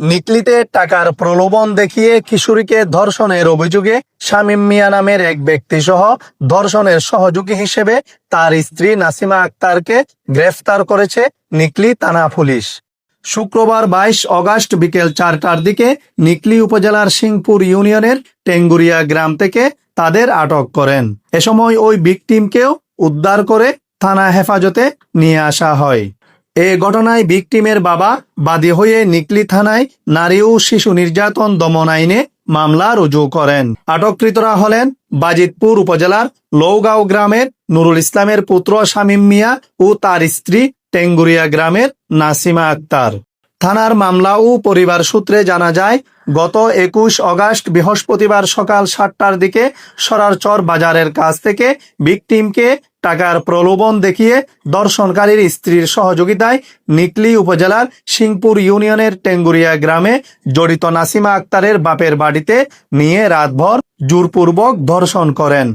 নিকলিতে টাকার প্রলোভন দেখিয়ে কিশোরীকে ধর্ষণের অভিযোগে শামীম মিয়া নামের এক ব্যক্তি সহ ধর্ষণের সহযোগী হিসেবে তার স্ত্রী নাসিমা আক্তারকে গ্রেফতার করেছে নিকলি থানা পুলিশ। শুক্রবার বাইশ অগাস্ট বিকেল চারটার দিকে নিকলি উপজেলার সিংপুর ইউনিয়নের টেঙ্গুরিয়া গ্রাম থেকে তাদের আটক করেন। এ সময় ওই বিকটিমকেও উদ্ধার করে থানা হেফাজতে নিয়ে আসা হয়। এ ঘটনায় ভিকটিমের বাবা বাদী হয়ে নিকলি থানায় নারী ও শিশু নির্যাতন দমন আইনে মামলা রুজু করেন। আটককৃতরা হলেন বাজিতপুর উপজেলার লৌগাঁও গ্রামের নুরুল ইসলামের পুত্র শামীম মিয়া ও তার স্ত্রী টেঙ্গুরিয়া গ্রামের নাসিমা আক্তার। থানার মামলা ও পরিবার সূত্রে জানা যায়, গত একুশ অগাস্ট বৃহস্পতিবার সকাল সাতটার দিকে সরারচর বাজারের কাছ থেকে ভিকটিমকে টাকার প্রলোভন দেখিয়ে দর্শনকারীর স্ত্রীর সহযোগিতায় নিকলি উপজেলার সিংপুর ইউনিয়নের টেঙ্গুরিয়া গ্রামে জড়িত নাসিমা আক্তারের বাপের বাড়িতে নিয়ে রাতভর জোরপূর্বক ধর্ষণ করেন।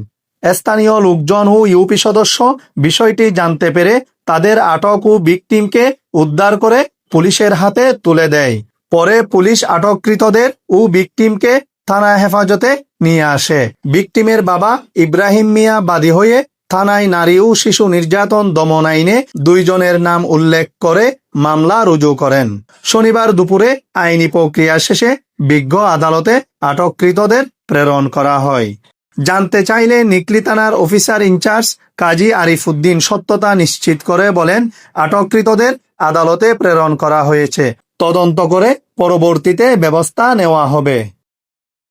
স্থানীয় লোকজন ও ইউপি সদস্য বিষয়টি জানতে পেরে তাদের আটক ও ভিকটিমকে উদ্ধার করে পুলিশের হাতে তুলে দেয়। পরে পুলিশ আটককৃতদের ও ভিকটিমকে থানা হেফাজতে নিয়ে আসে। ভিকটিমের বাবা ইব্রাহিম মিয়া বাদী হয়ে থানায় নারী ও শিশু নির্যাতন দমন আইনে দুইজনের নাম উল্লেখ করে মামলা রুজু করেন। শনিবার দুপুরে আইনি প্রক্রিয়া শেষে বিজ্ঞ আদালতে আটককৃতদের প্রেরণ করা হয়। জানতে চাইলে নিকলি থানার অফিসার ইনচার্জ কাজী আরিফুদ্দিন সত্যতা নিশ্চিত করে বলেন, আটককৃতদের আদালতে প্রেরণ করা হয়েছে। তদন্ত করে পরবর্তীতে ব্যবস্থা নেওয়া হবে।